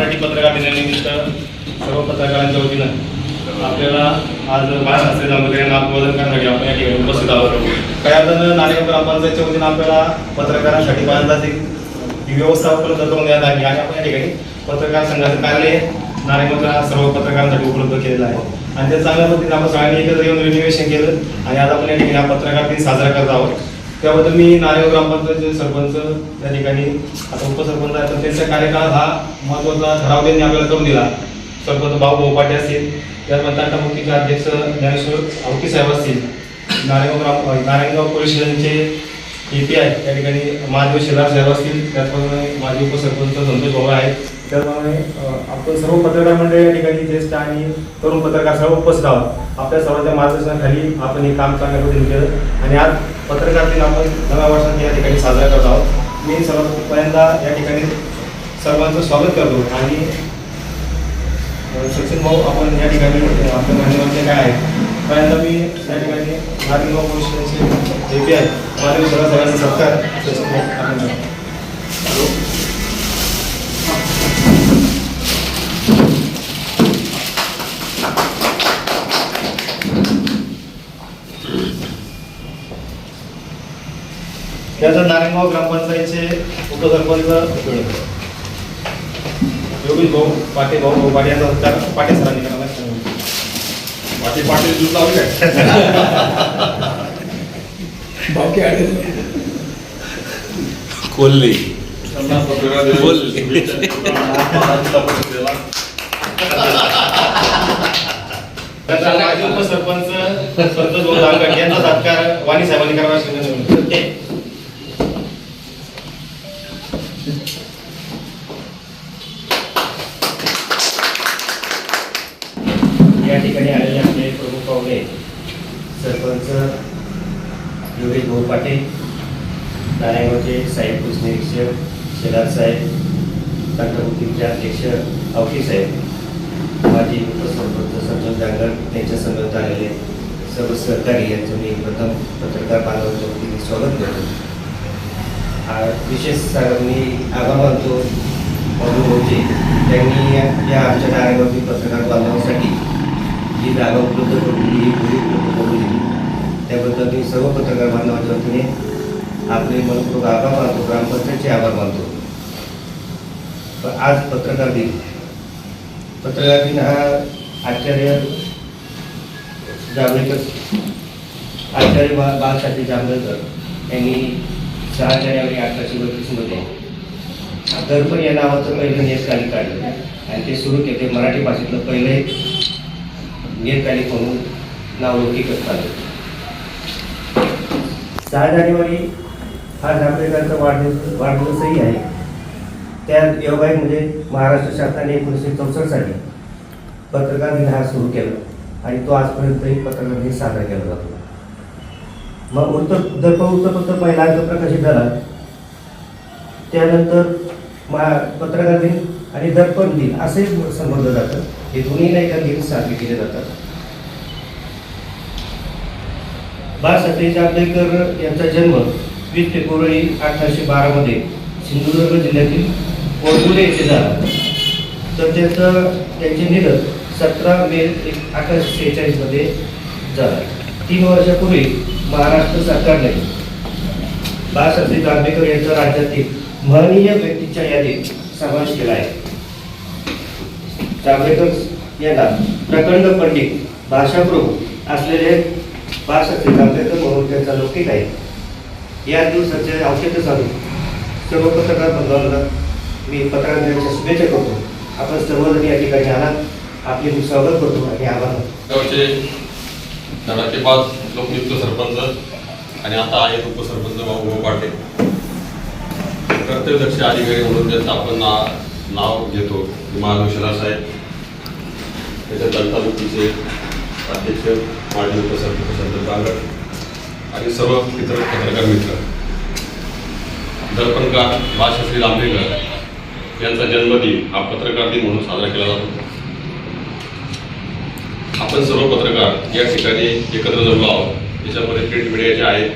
मराठी पत्रकार दिनानिमित्त सर्व पत्रकारांच्या वतीनं आपल्याला आज बाळशास्त्री जांभेकर यांना अभिवादन करण्यासाठी आपण या ठिकाणी उपस्थित आहोत. काय अर्थानं नारायण ग्रामपंचायतच्या वतीनं आपल्याला पत्रकारांसाठी पहिल्यांदाच एक व्यवस्था उपलब्ध करून देण्यात आली आणि आपण या ठिकाणी पत्रकार संघाचं कार्यालय नारायणगावच्या सर्व पत्रकारांसाठी उपलब्ध केलेलं आहे. आणि त्या चांगल्या पद्धतीने आपण सगळ्यांनी एकत्र येऊन रिनिवेशन केलं आणि आज आपण या ठिकाणी हा पत्रकार दिन साजरा करत आहोत. त्याबद्दल मी नारायण ग्रामपंचायतचे सरपंच त्या ठिकाणी आता उपसरपंच आहे तर त्यांचा कार्यकाळ हा महत्त्वाचा ठराव त्यांनी आपल्याला करून दिला. सरपंच भाऊ बोपाटे असतील त्यानंतर तंटामुक्तीचे अध्यक्ष ज्ञानेश्वर आवकी साहेब असतील. नारायणगाव ग्राम नारायणगाव पोलीस स्टेशनचे ए पी त्या ठिकाणी माझे शेलार साहेब असतील त्याचप्रमाणे माझे उपसरपंच संतोष भाऊ आहेत. त्याचप्रमाणे आपण सर्व पत्रकार मंडळ या ठिकाणी ज्येष्ठ आणि तरुण पत्रकार सर्व उपस्थित आहोत. आपल्या सर्वांच्या मार्गदर्शनाखाली आपण हे काम चांगल्या पद्धतीने केलं आणि आज पत्रकार दिन आपण नव्या वर्षात या ठिकाणी साजरा करत आहोत. मी सर्वात पहिल्यांदा या ठिकाणी सर्वांचं स्वागत करतो. आणि सचिन भाऊ आपण या ठिकाणी आपल्या मान्यवरचे काय आहेत? पहिल्यांदा मी या ठिकाणी नारायणगाव पोलीस स्टेशनचे जे पी आहे महादेव शेलार सगळ्यांचा सत्कार सचिन भाऊ त्यानंतर नारायणगाव ग्रामपंचायतचे उपसरपंच योगेश भाऊ पाटे भाऊ भाऊ पाटे यांचा सत्कार पाटे सरांनी करायला पाटील पाटील दूध लावली काय बाकी आलेले कोल्हे. माजी उपसरपंच दांगट यांचा सत्कार वाणी साहेबांनी. या ठिकाणी आलेले आपले प्रमुख पाहुणे सरपंच योगेश भाऊ पाटील नारायणगावचे साहेब पोलीस निरीक्षक शेलार साहेब तंटमुक्तीचे अध्यक्ष अवकी साहेब माजी उपसरपंच संतोष जांगर यांच्या समोर आलेले सर्व सहकारी यांचं मी प्रथम पत्रकार बांधवांच्या वतीने स्वागत करतो. विशेष सा- मी आभार मानतो मधू भाऊजी त्यांनी या- या आमच्या नारायणगावची पत्रकार बांधवांसाठी जी जागा उपलब्ध करून दिली ही खोली उपलब्ध करून दिली. त्याबद्दल मी सर्व पत्रकार बांधवांच्या वतीने आपले मनपूर्वक आभार मानतो ग्रामपंचायतचे आभार मानतो. पण आज पत्रकार दिन. पत्रकार दिन हा आचार्य जांभेकर आचार्य बा बाळशास्त्री जांभेकर यांनी सहा जानेवारी अठराशे बत्तीसमध्ये दर्पण या नावाचं पहिलं नियतकालिक काढलं. आणि ते सुरू केले. मराठी भाषेतलं पहिले नियतकालिक म्हणून नावलौकिक आलं सहा जानेवारी हा जांभेकरांचा वाढदिवस वाढदिवसही आहे. त्या योगाई म्हणजे महाराष्ट्र शासनाने एकोणीसशे चौसष्ट साली पत्रकार दिन हा सुरू केला आणि तो आजपर्यंतही पत्रकार दिन साजरा केला जातो. मग वृत्त दर्प वृत्तपत्र पहिला जो प्रकाशित झाला त्यानंतर मा पत्रकार दिन आणि दर्पण दिन असे संबोधलं जातं. हे दोन्ही नाही का दिन साजरे केले जातात? बाळ सतीश जांभेकर यांचा जन्म वीस फेब्रुवारी अठराशे बारामध्ये सिंधुदुर्ग जिल्ह्यातील कोरगुले येथे झाला. तर त्याचं त्यांचे निधन सतरा मे अठराशे अठराशे शेहेचाळीसमध्ये झालं. तीन वर्षापूर्वी महाराष्ट्र सरकारने बाळशास्त्री जांभेकर यांचा राज्यातील महनीय व्यक्तीच्या यादीत समावेश केला आहे. जांभेकर यांना प्रखंड पंडित भाषाप्रभू असलेले बाळशास्त्री जांभेकर म्हणून त्यांचा लौकिक आहे. या दिवसाचे औषध चालू सर्व पत्रकार बंधवांना मी पत्रकारांच्या शुभेच्छा करतो. आपण सर्वजण या ठिकाणी आलात. आपले मी स्वागत करतो आणि आभार. पाच लोकनियुक्त सरपंच आणि आता आहेत उपसरपंच भाऊ पाटील कर्तव्यदक्ष अधिकारी म्हणून ज्याचं आपण नाव घेतो. महानुशला साहेब. त्याच्या दंतामुखीचे अध्यक्ष माजी उपसरपंच बांगड आणि सर्व इतर पत्रकार मित्र. दर्पणकार बाळशास्त्री लांबेकर यांचा जन्मदिन हा पत्रकार दिन म्हणून साजरा केला जातो. आपण सर्व पत्रकार या ठिकाणी एकत्र जमलो आहोत. याच्यामध्ये प्रिंट मीडियाचे आहेत.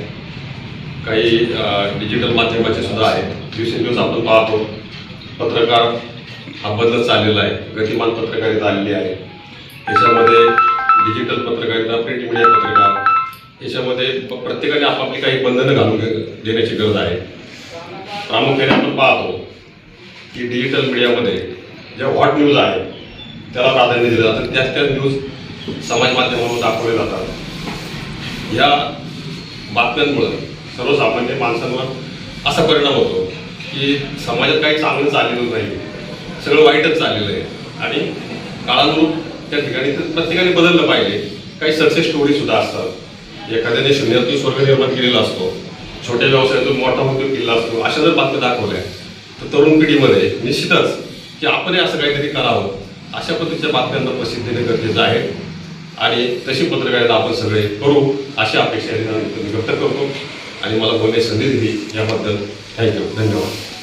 काही डिजिटल माध्यमाचे सुद्धा आहेत. दिवसेंदिवस आपण पाहतो. पत्रकार हा बदल चाललेला आहे गतिमान पत्रकारिता आलेली आहे. याच्यामध्ये डिजिटल पत्रकारिता प्रिंट मीडिया पत्रकार याच्यामध्ये प्रत्येकाने आपापली काही बंधनं घालून घे- देण्याची गरज आहे. प्रामुख्याने आपण पाहतो की डिजिटल मीडियामध्ये ज्या हॉट न्यूज आहे त्याला प्राधान्य दिलं जातं. त्याच त्याच न्यूज समाज माध्यमावर दाखवले जातात. या बातम्यांमुळं सर्वसामान्य माणसांवर असा परिणाम होतो की समाजात काही चांगलं चाललेलं नाही. सगळं वाईटच चाललेलं आहे. आणि काळानुरूप त्या ठिकाणी तर प्रत्येकाने बदललं पाहिजे. काही सक्सेस स्टोरी सुद्धा असतात. एखाद्याने शून्यातून स्वर्ग निर्माण केलेला असतो. छोट्या व्यवसायातून मोठा उद्योग केला असतो. अशा जर बातम्या दाखवल्या तर तरुण पिढीमध्ये निश्चितच की आपण असं काहीतरी करावं. अशा पद्धतीच्या बातम्यांना प्रसिद्ध देणे गरजेचं आहे. आणि तशी पत्रकारिता आपण सगळे करू अशी अपेक्षा व्यक्त करतो. आणि मला बोलण्याची संधी दिली याबद्दल थँक्यू. धन्यवाद.